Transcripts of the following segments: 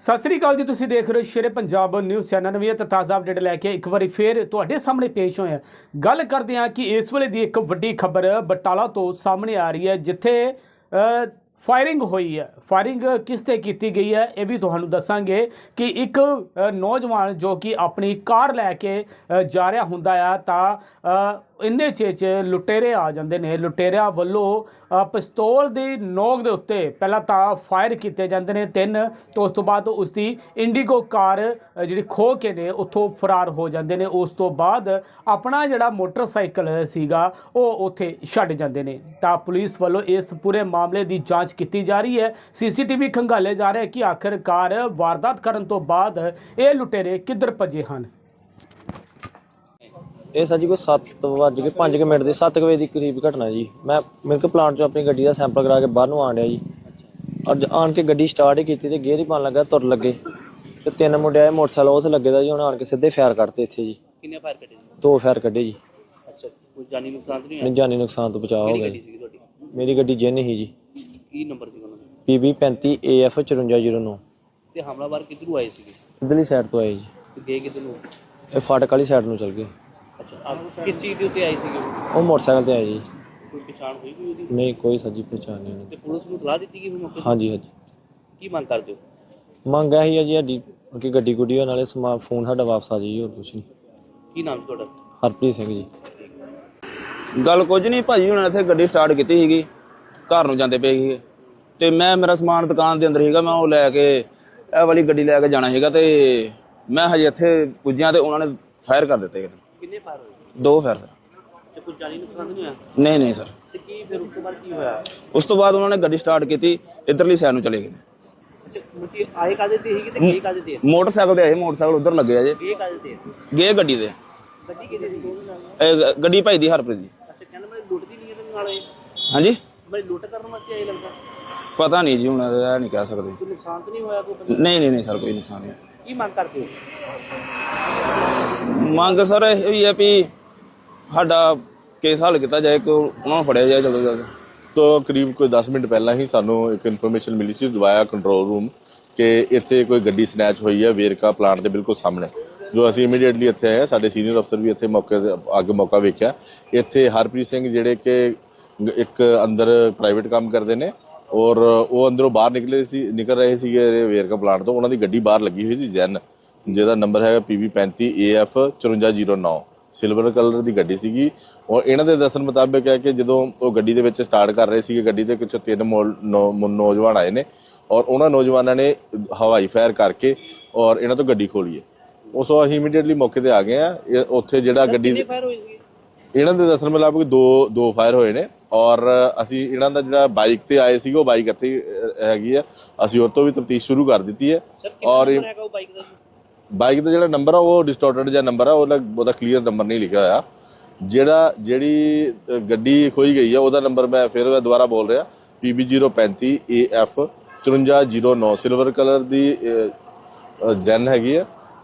ਸਤਿ ਸ੍ਰੀ ਅਕਾਲ ਜੀ, ਤੁਸੀਂ ਦੇਖ ਰਹੇ ਹੋ ਸ਼ੇਰੇ ਪੰਜਾਬ ਨਿਊਜ਼ ਚੈਨਲ ਨਵੀਂ ਤੇ ਤਾਜ਼ਾ ਅਪਡੇਟ ਲੈ ਕੇ ਇੱਕ ਵਾਰੀ ਫੇਰ ਤੁਹਾਡੇ ਸਾਹਮਣੇ ਪੇਸ਼ ਹੋਏ ਹਾਂ। ਗੱਲ ਕਰਦੇ ਹਾਂ ਕਿ ਇਸ ਵੇਲੇ ਦੀ ਇੱਕ ਵੱਡੀ ਖਬਰ ਬਟਾਲਾ ਤੋਂ ਸਾਹਮਣੇ ਆ ਰਹੀ ਹੈ, ਜਿੱਥੇ ਫਾਇਰਿੰਗ ਹੋਈ ਹੈ। ਫਾਇਰਿੰਗ ਕਿਸ ਤੇ ਕੀਤੀ ਗਈ ਹੈ, ਇਹ ਵੀ ਤੁਹਾਨੂੰ ਦੱਸਾਂਗੇ ਕਿ ਇੱਕ ਨੌਜਵਾਨ ਜੋ ਕਿ ਆਪਣੀ ਕਾਰ ਲੈ ਕੇ ਜਾ ਰਿਹਾ ਹੁੰਦਾ ਆ, ਤਾਂ ਇੰਨੇ ਚੇ ਚ ਲੁਟੇਰੇ ਆ ਜਾਂਦੇ ਨੇ। ਲੁਟੇਰਿਆਂ ਵੱਲੋਂ ਪਿਸਤੌਲ ਦੀ ਨੋਕ ਦੇ ਉੱਤੇ ਪਹਿਲਾਂ ਤਾਂ ਫਾਇਰ ਕੀਤੇ ਜਾਂਦੇ ਨੇ। ਤਿੰਨ ਤੇ ਉਸ ਤੋਂ ਬਾਅਦ ਉਸ ਦੀ ਇੰਡੀਗੋ ਕਾਰ ਜਿਹੜੀ ਖੋ ਕੇ ਨੇ, ਉੱਥੋਂ ਫਰਾਰ ਹੋ ਜਾਂਦੇ ਨੇ। ਉਸ ਤੋਂ ਬਾਅਦ ਆਪਣਾ ਜਿਹੜਾ ਮੋਟਰਸਾਈਕਲ ਸੀਗਾ, ਉਹ ਉੱਥੇ ਛੱਡ ਜਾਂਦੇ ਨੇ। ਤਾਂ ਪੁਲਿਸ ਵੱਲੋਂ ਇਸ ਪੂਰੇ ਮਾਮਲੇ ਦੀ ਜਾਂਚ ਕੀਤੀ ਜਾ ਰਹੀ ਹੈ। ਸੀਸੀਟੀਵੀ ਖੰਗਾਲੇ ਜਾ ਰਹੇ ਕਿ ਆਖਿਰਕਾਰ ਵਾਰਦਾਤ ਕਰਨ ਤੋਂ ਬਾਅਦ ਇਹ ਲੁਟੇਰੇ ਕਿੱਧਰ ਭੱਜੇ ਹਨ? ਇਹ ਸਰ ਜੀ ਕੋਈ 7 ਵੱਜ ਕੇ 5 ਮਿੰਟ ਦੇ 7 ਵਜੇ ਦੀ ਕਰੀਬ ਘਟਨਾ ਜੀ। ਮੈਂ ਮਿਲਕ ਪਲਾਂਟ ਚੋਂ ਆਪਣੀ ਗੱਡੀ ਦਾ ਸੈਂਪਲ ਕਰਾ ਕੇ ਬਾਹਰ ਨੂੰ ਆਣ ਡਿਆ ਜੀ। ਔਰ ਆਣ ਕੇ ਗੱਡੀ ਸਟਾਰਟ ਹੀ ਕੀਤੀ ਤੇ ਗੇਅਰ ਹੀ ਪਾਣ ਲੱਗਾ ਤੁਰ ਲੱਗੇ। ਤੇ ਤਿੰਨ ਮੁੰਡੇ ਆਏ ਮੋਟਰਸਾਈਕਲ ਉਸ ਲੱਗੇ ਦਾ ਜੀ ਉਹਨਾਂ ਆਣ ਕੇ ਸਿੱਧੇ ਫਾਇਰ ਕਰਤੇ ਇੱਥੇ ਜੀ। ਕਿੰਨੇ ਫਾਇਰ ਕੱਢੇ ਜੀ? ਦੋ ਫਾਇਰ ਕੱਢੇ ਜੀ। ਅੱਛਾ ਕੋਈ ਜਾਨੀ ਨੁਕਸਾਨ ਤਾਂ ਨਹੀਂ ਮੈਨੂੰ ਜਾਨੀ ਨੁਕਸਾਨ ਤੋਂ ਬਚਾਅ ਹੋ ਗਿਆ ਗੱਡੀ ਜੀ। ਸੀਗੀ ਤੁਹਾਡੀ? ਮੇਰੀ ਗੱਡੀ ਜਿੰਨ ਹੀ ਜੀ। ਕੀ ਨੰਬਰ ਸੀ ਉਹਨਾਂ ਦਾ? PB 35 AF 5409 ਤੇ ਹਮਲਾਵਰ ਕਿੱਧਰੋਂ ਆਏ ਸੀਗੇ? ਇਧਰਲੀ ਸਾਈਡ ਤੋਂ ਆਏ ਜੀ। ਤੇ ਗਏ ਕਿੱਧਰ? ਨੂੰ ਇਹ ਫਾਟਕ ਵਾਲੀ ਸਾਈਡ ਨੂੰ ਚਲ ਗਏ। ਅੱਛਾ ਆਪ ਕਿਸ ਚੀਜ਼ ਦੇ ਉੱਤੇ ਆਏ ਸੀਗੇ ਉਹ? ਉਹ ਮੋਟਰਸਾਈਕਲ ਤੇ ਆਏ ਜੀ ਕੋਈ ਪਛਾਣ ਹੋਈ ਕੋਈ ਉਹਦੀ ਨਹੀਂ ਕੋਈ ਸੱਜੀ ਪਛਾਣ ਨਹੀਂ ਉਹਨਾਂ ਦੀ। ਤੇ ਪੁਲਿਸ ਨੂੰ ਸਲਾਹ ਦਿੱਤੀ ਗਈ ਵੀ ਮੌਕੇ ਤੇ? ਹਾਂਜੀ ਹਾਂਜੀ ਕੀ ਮੰਗ ਕਰਦੇ ਹੋ ਮੰਗ ਇਹੀ ਹੈ ਜੀ ਸਾਡੀ ਕਿ ਗੱਡੀ ਗੁੱਡੀ ਨਾਲੇ ਸਮਾ ਫੋਨ ਸਾਡਾ ਵਾਪਸ ਆ ਜਾਈ ਹੋਰ ਕੁਛ ਨਹੀਂ ਕੀ ਨਾਮ ਤੁਹਾਡਾ ਹਰਪ੍ਰੀਤ ਸਿੰਘ ਜੀ ਗੱਲ ਕੁਝ ਨਹੀਂ ਭਾਜੀ ਉਹਨਾਂ ਨੇ ਇੱਥੇ ਗੱਡੀ ਸਟਾਰਟ ਕੀਤੀ ਸੀਗੀ ਘਰ ਨੂੰ ਜਾਂਦੇ ਪਏ ਸੀਗੇ ਤੇ ਮੈਂ ਮੇਰਾ ਸਮਾਨ ਦੁਕਾਨ ਦੇ ਅੰਦਰ ਸੀਗਾ ਮੈਂ ਉਹ ਲੈ ਕੇ ਇਹ ਵਾਲੀ ਗੱਡੀ ਲੈ ਕੇ ਜਾਣਾ ਸੀਗਾ ਤੇ ਮੈਂ ਹਜੇ ਇੱਥੇ ਪੁੱਜਿਆ ਤੇ ਉਹਨਾਂ ਨੇ ਫਾਇਰ ਕਰ ਦਿੱਤੇ ਇੱਕਦਮ। ਕਿੰਨੇ ਫਾਇਰ ਹੋਏ? ਦੋ ਫਾਇਰ ਸਰ। ਤੇ ਕੋਈ ਜਾਨੀ ਨੁਕਸਾਨ ਤਾਂ ਨਹੀਂ ਹੋਇਆ? ਨਹੀਂ ਨਹੀਂ ਸਰ। ਤੇ ਕੀ ਫਿਰ ਉਸ ਤੋਂ ਬਾਅਦ ਕੀ ਹੋਇਆ? ਉਸ ਤੋਂ ਬਾਅਦ ਉਹਨਾਂ ਨੇ ਗੱਡੀ ਸਟਾਰਟ ਕੀਤੀ ਇਧਰਲੀ ਸਾਈਡ ਨੂੰ ਚਲੇ ਗਏ। ਅੱਛਾ ਮੁੱਤੀ ਆਏ ਕਾਦੇ ਤੇ ਸੀਗੀ ਤੇ ਗਏ ਕਾਦੇ ਤੇ ਮੋਟਰਸਾਈਕਲ ਤੇ ਆਏ ਮੋਟਰਸਾਈਕਲ ਉਧਰ ਲੱਗੇ ਆ ਜੇ। ਗਏ ਕਾਦੇ ਤੇ ਗਏ ਗੱਡੀ ਦੇ। ਗੱਡੀ ਕਿਹਦੇ ਇਹ ਗ- ਗੱਡੀ ਭਾਈ ਦੀ ਹਰਪ੍ਰੀਤ ਦੀ। ਅੱਛਾ ਕਹਿੰਦਾ ਮੈਂ ਲੁੱਟਦੀ ਨਹੀਂ ਇਹਦੇ ਨਾਲ। ਹਾਂਜੀ? ਮੈਂ ਲੁੱਟ ਕਰਨ ਵਾਸਤੇ ਆਏ ਲੱਗਦਾ? ਪਤਾ ਨਹੀਂ ਜੀ ਹੁਣ ਇਹ ਨਹੀਂ ਕਹਿ ਸਕਦੇ। ਕੋਈ ਨੁਕਸਾਨ ਤਾਂ ਨਹੀਂ ਹੋਇਆ ਕੋਈ ਬੰਦੇ- ਨਹੀਂ ਨਹੀਂ ਨਹੀਂ ਸਰ ਕੋਈ ਨੁਕਸਾਨ ਨਹੀਂ ਕੀ ਮੰਗ ਕਰਦੇ ਹੋ? ਮੰਗ ਸਰ ਇਹ ਹੀ ਹੈ ਵੀ ਸਾਡਾ ਕੇਸ ਹੱਲ ਕੀਤਾ ਜਾਏ ਕਿ ਉਹਨਾਂ ਨੂੰ ਫੜਿਆ ਜਾਏ ਜਲਦੀ ਜਲਦੀ। ਤੋਂ ਕਰੀਬ ਕੋਈ 10 ਮਿੰਟ ਪਹਿਲਾਂ ਹੀ ਸਾਨੂੰ ਇੱਕ ਇਨਫੋਰਮੇਸ਼ਨ ਮਿਲੀ ਸੀ ਦਵਾਇਆ ਕੰਟਰੋਲ ਰੂਮ ਕਿ ਇੱਥੇ ਕੋਈ ਗੱਡੀ ਸਨੈਚ ਹੋਈ ਹੈ ਵੇਰਕਾ ਪਲਾਂਟ ਦੇ ਬਿਲਕੁਲ ਸਾਹਮਣੇ। ਜੋ ਅਸੀਂ ਇਮੀਡੀਏਟਲੀ ਇੱਥੇ ਆਏ ਸਾਡੇ ਸੀਨੀਅਰ ਅਫਸਰ ਵੀ ਇੱਥੇ ਮੌਕੇ ਤੇ ਅੱਗੇ ਮੌਕਾ ਵੇਖਿਆ। ਇੱਥੇ ਹਰਪ੍ਰੀਤ ਸਿੰਘ ਜਿਹੜੇ ਕਿ ਇੱਕ ਅੰਦਰ ਪ੍ਰਾਈਵੇਟ ਕੰਮ ਕਰਦੇ ਨੇ ਔਰ ਉਹ ਅੰਦਰੋਂ ਬਾਹਰ ਨਿਕਲੇ ਸੀ ਨਿਕਲ ਰਹੇ ਸੀਗੇ ਵੇਰਕਾ ਪਲਾਂਟ ਤੋਂ ਉਹਨਾਂ ਦੀ ਗੱਡੀ ਬਾਹਰ ਲੱਗੀ ਹੋਈ ਸੀ ਜੈਨ ਜਿਹਦਾ ਨੰਬਰ ਹੈਗਾ PB35 AF 5409 ਸਿਲਵਰ ਕਲਰ ਦੀ ਗੱਡੀ ਸੀਗੀ। ਔਰ ਇਹਨਾਂ ਦੇ ਦੱਸਣ ਮੁਤਾਬਕ ਹੈ ਕਿ ਜਦੋਂ ਉਹ ਗੱਡੀ ਦੇ ਵਿੱਚ ਸਟਾਰਟ ਕਰ ਰਹੇ ਸੀਗੇ ਗੱਡੀ ਦੇ ਕੁਝ ਤਿੰਨ ਨੌਜਵਾਨ ਆਏ ਨੇ ਔਰ ਉਹਨਾਂ ਨੌਜਵਾਨਾਂ ਨੇ ਹਵਾਈ ਫਾਇਰ ਕਰਕੇ ਔਰ ਇਹਨਾਂ ਤੋਂ ਗੱਡੀ ਖੋਲੀ ਹੈ। ਉਸ ਅਸੀਂ ਇਮੀਡੀਏਟਲੀ ਮੌਕੇ ਤੇ ਆ ਗਏ ਆ ਉੱਥੇ ਜਿਹੜਾ ਗੱਡੀ ਇਹਨਾਂ ਦੇ ਦੱਸਣ ਮੁਤਾਬਕ ਦੋ ਦੋ ਫਾਇਰ ਹੋਏ ਨੇ। ਔਰ ਅਸੀਂ ਇਹਨਾਂ ਦਾ ਜਿਹੜਾ ਬਾਈਕ ਤੇ ਆਏ ਸੀਗੇ ਉਹ ਬਾਈਕ ਇੱਥੇ ਹੈਗੀ ਆ। ਅਸੀਂ ਉਹ ਤੋਂ ਵੀ ਤਫਤੀਸ਼ ਸ਼ੁਰੂ ਕਰ ਦਿੱਤੀ ਹੈ। ਔਰ ਬਾਈਕ ਦਾ ਜਿਹੜਾ ਨੰਬਰ ਆ ਉਹ ਡਿਸਟੋਰਟਡ ਜਿਹਾ ਨੰਬਰ ਆ ਉਹਦਾ ਕਲੀਅਰ ਨੰਬਰ ਨਹੀਂ ਲਿਖਿਆ ਹੋਇਆ। ਜਿਹੜਾ ਜਿਹੜੀ ਗੱਡੀ ਖੋਈ ਗਈ ਆ ਉਹਦਾ ਨੰਬਰ ਮੈਂ ਫਿਰ ਦੁਬਾਰਾ ਬੋਲ ਰਿਹਾ। PB035 AF 5409 ਸਿਲਵਰ ਕਲਰ ਦੀ ਜੈਨ ਹੈਗੀ ਆ।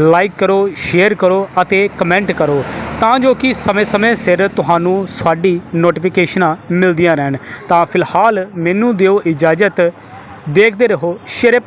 ਲਾਈਕ ਕਰੋ, ਸ਼ੇਅਰ ਕਰੋ ਅਤੇ ਕਮੈਂਟ ਕਰੋ ਤਾਂ ਜੋ ਕਿ ਸਮੇਂ-ਸਮੇਂ ਸਿਰ ਤੁਹਾਨੂੰ ਸਾਡੀ ਨੋਟੀਫਿਕੇਸ਼ਨਾਂ ਮਿਲਦੀਆਂ ਰਹਿਣ। ਤਾਂ ਫਿਲਹਾਲ ਮੈਨੂੰ ਦਿਓ ਇਜਾਜ਼ਤ। ਦੇਖਦੇ ਰਹੋ ਸ਼ੇਰੇ